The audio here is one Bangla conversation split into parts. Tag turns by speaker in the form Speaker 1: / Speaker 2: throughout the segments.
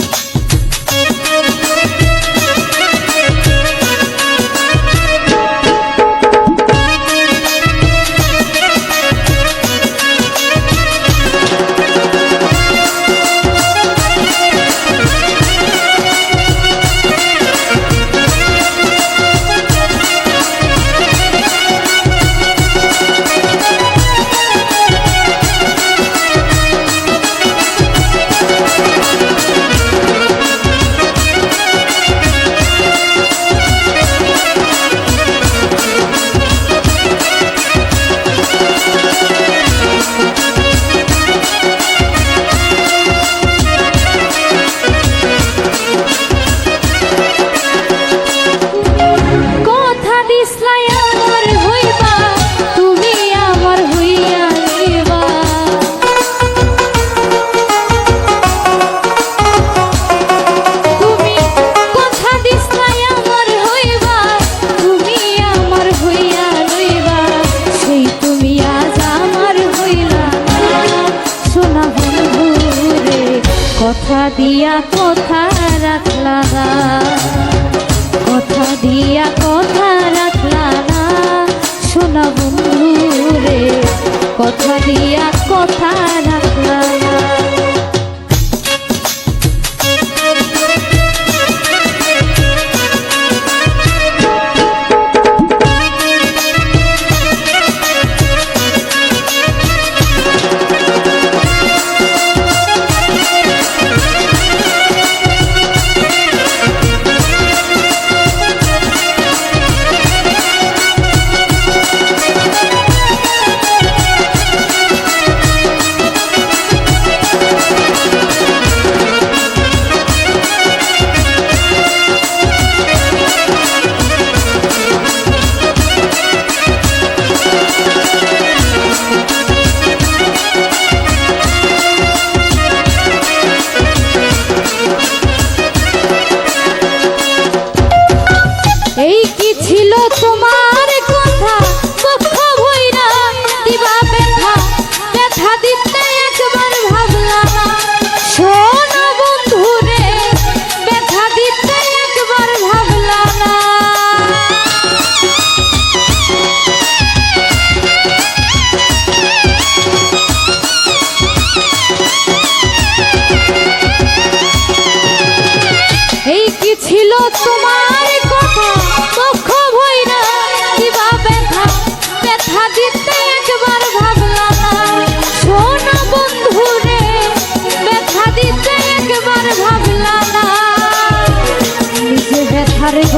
Speaker 1: Thank you. কথা দিয়া কথা রাখলা কথা দিয়া কথা রাখলা শোনা বন্ধু রে কথা দিয়া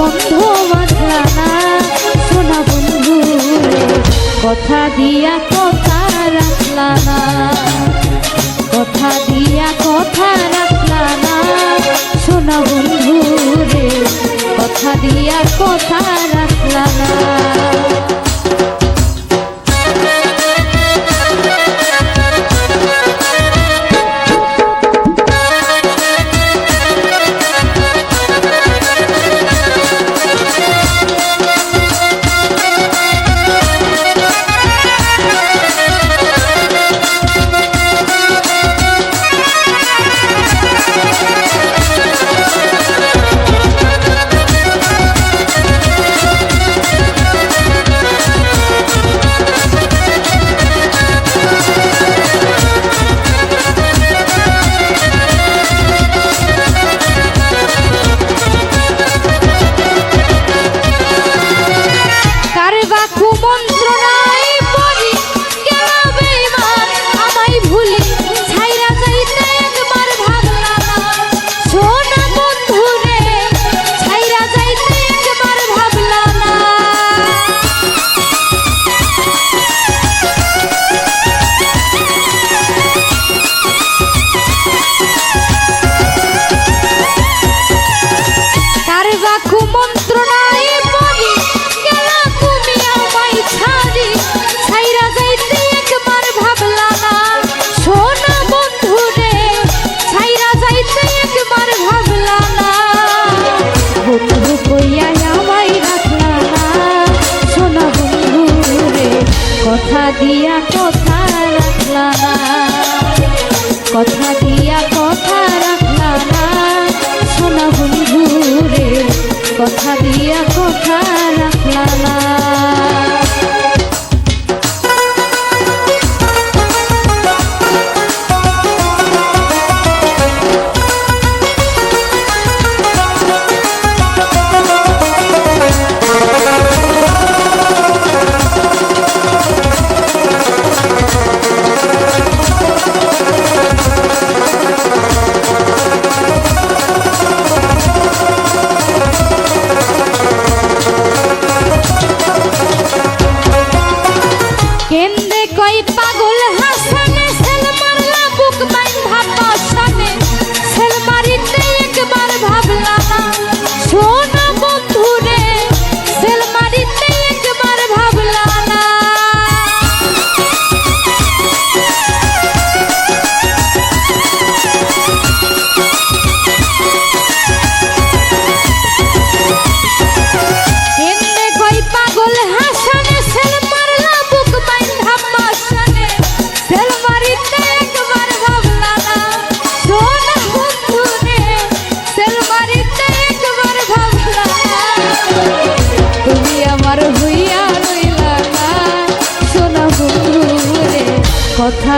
Speaker 1: বন্ধ বাঁধলানা সোনা বন্ধু, কথা দিয়া কথা রাখলানা কথা দিয়া কথা রাখলানা সোনা বন্ধু রে, কথা দিয়া কথা I'm Thank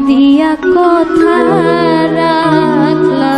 Speaker 1: দিয়া কথা রাখলা